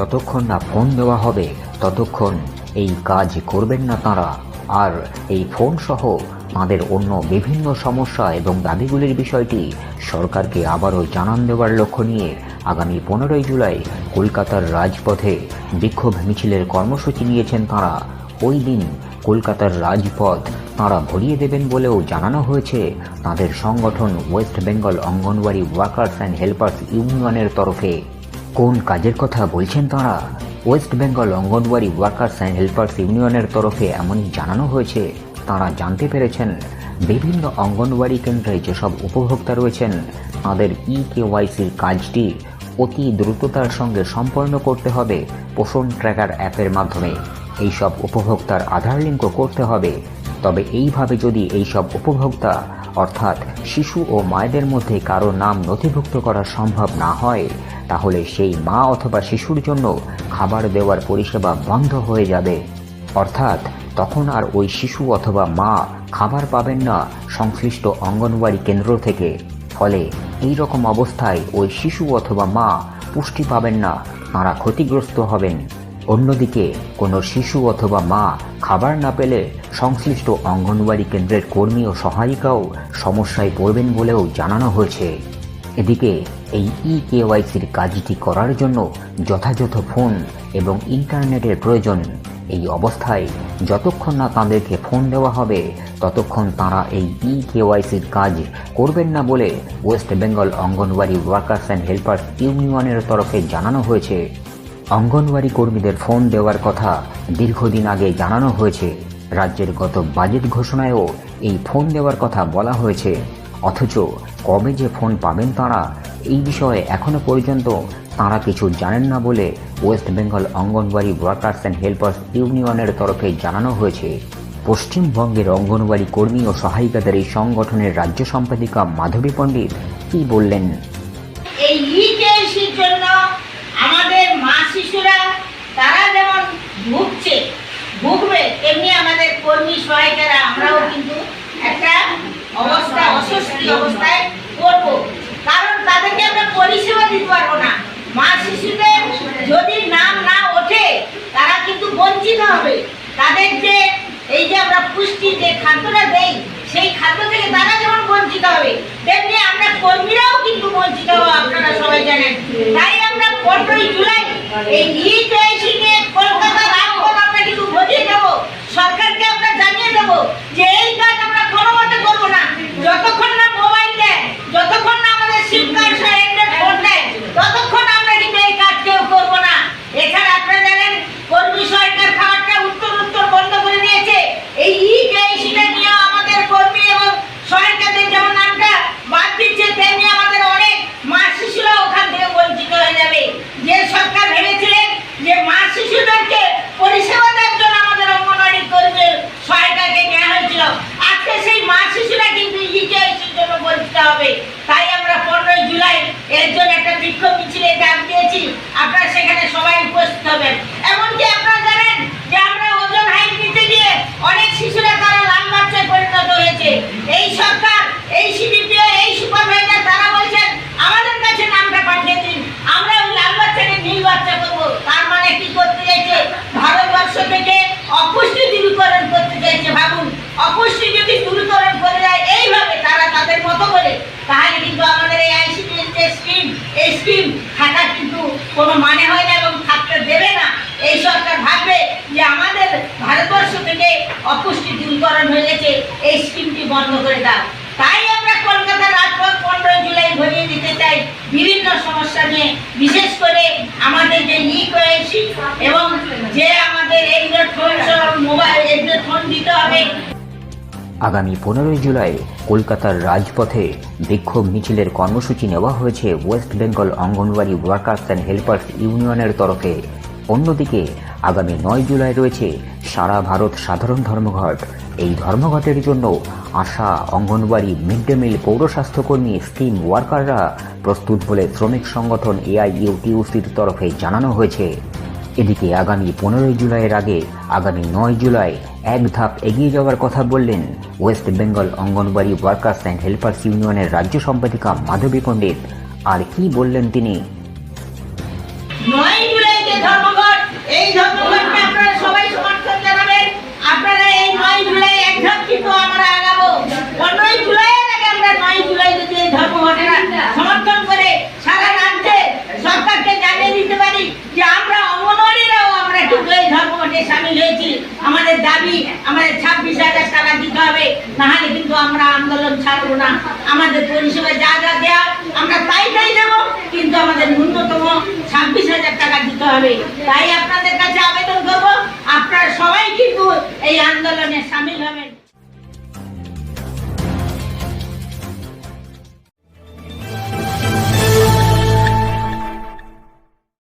যতক্ষণ না ফোন দেওয়া হবে, ততক্ষণ এই কাজ করবেন না তাঁরা। আর এই ফোন সহ তাঁদের অন্য বিভিন্ন সমস্যা এবং দাবিগুলির বিষয়টি সরকারকে আবারও জানান দেওয়ার লক্ষ্য নিয়ে আগামী পনেরোই জুলাই কলকাতার রাজপথে বিক্ষোভ মিছিলের কর্মসূচি নিয়েছেন তাঁরা। ওই দিন কলকাতার রাজপথ তাঁরা ভরিয়ে দেবেন বলেও জানানো হয়েছে তাদের সংগঠন West Bengal anganwadi workers and helpers ইউনিয়নের তরফে। কোন কাজের কথা বলছেন তাঁরা? West Bengal anganwadi workers and helpers ইউনিয়নের তরফে এমনই জানানো হয়েছে। তাঁরা জানতে পেরেছেন, বিভিন্ন অঙ্গনওয়াড়ি কেন্দ্রে যেসব উপভোক্তা রয়েছেন, তাদের ই কেওয়াইসির কাজটি অতি দ্রুততার সঙ্গে সম্পন্ন করতে হবে পোষণ ট্র্যাকার অ্যাপের মাধ্যমে। এইসব উপভোক্তার আধার লিঙ্কও করতে হবে। তবে এইভাবে যদি এইসব উপভোক্তা, অর্থাৎ শিশু ও মায়েদের মধ্যে কারও নাম নথিভুক্ত করা সম্ভব না হয়, তাহলে সেই মা অথবা শিশুর জন্য খাবার দেওয়ার পরিষেবা বন্ধ হয়ে যাবে। অর্থাৎ তখন আর ওই শিশু অথবা মা খাবার পাবেন না সংশ্লিষ্ট অঙ্গনওয়াড়ি কেন্দ্র থেকে। ফলে এই রকম অবস্থায় ওই শিশু অথবা মা পুষ্টি পাবেন না, তাঁরা ক্ষতিগ্রস্ত হবেন। অন্যদিকে, কোনো শিশু অথবা মা খাবার না পেলে সংশ্লিষ্ট অঙ্গনওয়াড়ি কেন্দ্রের কর্মী ও সহায়িকাও সমস্যায় পড়বেন বলেও জানানো হয়েছে। এদিকে, এই ই কেওয়াইসির কাজটি করার জন্য যথাযথ ফোন এবং ইন্টারনেটের প্রয়োজন। এই অবস্থায় যতক্ষণ না তাঁদেরকে ফোন দেওয়া হবে, ততক্ষণ তাঁরা এই ই কেওয়াইসির কাজ করবেন না বলে West Bengal anganwadi workers and helpers ইউনিয়নের তরফে জানানো হয়েছে। অঙ্গনওয়াড়ি কর্মীদের ফোন দেওয়ার কথা দীর্ঘদিন আগে জানানো হয়েছে। রাজ্যের গত বাজেট ঘোষণায়ও এই ফোন দেওয়ার কথা বলা হয়েছে। অথচ কবে যে ফোন পাবেন তাঁরা, এই বিষয়ে এখনও পর্যন্ত তাঁরা কিছু জানেন না বলে West Bengal anganwadi workers and helpers ইউনিয়নের তরফে জানানো হয়েছে। পশ্চিমবঙ্গের অঙ্গনওয়াড়ি কর্মী ও সহায়িকাদের এই সংগঠনের রাজ্য সম্পাদিকা মাধবী পণ্ডিত কি বললেন? শিশুরা, তারা যেমন ভুগছে, ভুগবে, তেমনি আমাদের কর্মী সহায়িকারা আমরাও কিন্তু একটা অবস্থা, অস্বস্তি অবস্থায় পড়ব। কারণ তাদেরকে আমরা পরিষেবা দিতে পারব না। মা শিশুদের যদি নাম না ওঠে, তারা কিন্তু বঞ্চিত হবে। তাদের যে এই যে আমরা পুষ্টি যে খাদ্যটা দেই, সেই খাদ্য থেকে তারা যেমন বঞ্চিত হবে, তেমনি আমরা কর্মীরাও কিন্তু বঞ্চিত হব আপনারা সবাই জানেন। তাই পনেরোই জুলাই এই নিয়ে কলকাতা রাজপথ আমরা কিন্তু বুঝিয়ে দেবো সরকারকে আমরা জানিয়ে দেবো যে এই কাজ আমরা কোনো মতে করব না যতক্ষণ না মোবাইল দেয় যতক্ষণ না আমাদের সিম কার্ড সহ এন্ড্রয়েড ফোন দেয় ততক্ষণ আমরা কিন্তু এই কাজ কেউ করব না এছাড়া আপনারা জানেন কর্মী সরকার খাবারটা উত্তর উত্তর বন্ধ করে দিয়েছে এই ই কেসিটা নিয়ে আমাদের কর্মী এবং সহায়িকাদের যেমন নামটা বাদ দিচ্ছে তেমনি আমাদের অনেক মা শিশুরা ওখান থেকে বঞ্চিত হয়ে যাবে যে সরকার ভেবেছিলেন যে মা শিশুদেরকে পরিষেবা দেওয়ার জন্য আমাদের অঙ্গনওয়াড়ি কর্মীর সহায়িকাকে নেওয়া হয়েছিল আজকে সেই মা শিশুরা কিন্তু ইকেএসির জন্য বঞ্চিত হবে তাই আমরা পনেরোই জুলাই এর জন্য একটা বিক্ষোভ মিছিলে ডাক দিয়েছি আপনারা সেখানে সবাই উপস্থিত হবেন এমনকি আপনারা জানেন যে আমরা ওজন হাইট দিতে গিয়ে অনেক শিশুরা তারা লাল বাচ্চায় পরিণত হয়েছে এই সরকার এই সিডিপিও এই সুপারভাইজার তারা বলছেন আমাদের কাছে নামটা পাঠিয়ে দিন আমরা ওই লাল বাচ্চাকে নীল বাচ্চা করব তার মানে কি করতে চাইছে ভারতবর্ষ থেকে অপুষ্টি দূরীকরণ করতে চাইছে ভাবুন অপুষ্টি যদি দূরীকরণ করে দেয় এইভাবে তারা তাদের মতো করে তাহলে কিন্তু আমাদের এই আইসিডি যে স্কিম এই স্কিম থাকা কিন্তু কোনো মানে হয় না এবং থাকতে দেবে না। এই সরকার ভাববে যে আমাদের ভারতবর্ষ থেকে অপুষ্টি দূরকরণ হয়ে গেছে, এই স্কিমটি বন্ধ করে দাও। তাই আমরা কলকাতার রাজপথ পনেরো জুলাই ভরিয়ে দিতে চাই বিভিন্ন সমস্যা নিয়ে, বিশেষ করে আমাদের যে ই এবং আগামী পনেরোই জুলাই কলকাতার রাজপথে বিক্ষোভ মিছিলের কর্মসূচি নেওয়া হয়েছে West Bengal anganwadi workers and helpers ইউনিয়নের তরফে। অন্যদিকে, আগামী নয় জুলাই রয়েছে সারা ভারত সাধারণ ধর্মঘট। এই ধর্মঘটের জন্য ASHA anganwadi mid day meal পৌর স্বাস্থ্যকর্মী স্কিম ওয়ার্কাররা প্রস্তুত বলে শ্রমিক সংগঠন এআইইউটিউসির তরফে জানানো হয়েছে। এদিকে, আগামী পনেরোই জুলাইয়ের আগে আগামী নয় জুলাই এক ধাপ এগিয়ে যাওয়ার কথা বললেন West Bengal anganwadi workers and helpers ইউনিয়নের রাজ্য সম্পাদিকা মাধবী পণ্ডিত। আর কি বললেন তিনি? নয় জুলাই যে ধর্ম এই ধর্মঘটকে আপনারা সবাই সমর্থন জানাবেন আপনারা এই নয় জুলাই এক ধাপ কিন্তু আমরা আগাবো পনেরোই জুলাইয়ের আগে আমরা নয় জুলাই যদি এই ধর্মঘটনা সমর্থন করে সারা রাজ্যে সরকারকে জানিয়ে দিতে পারি যে আমরা অঙ্গনওয়াড়িরাও আমরা কিন্তু এই ধর্মঘটে সামিল হয়েছি আমাদের দাবি আমাদের ছাব্বিশ হাজার টাকা দিতে হবে নাহলে কিন্তু আমরা আন্দোলন ছাড়বো না। আমাদের পরিষেবা যা যা দেওয়া আমরা তাই তাই দেবো, কিন্তু আমাদের ন্যূনতম ছাব্বিশ হাজার টাকা দিতে হবে। তাই আপনাদের কাছে আবেদন করব। আপনারা সবাই কিন্তু এই আন্দোলনে সামিল হবেন।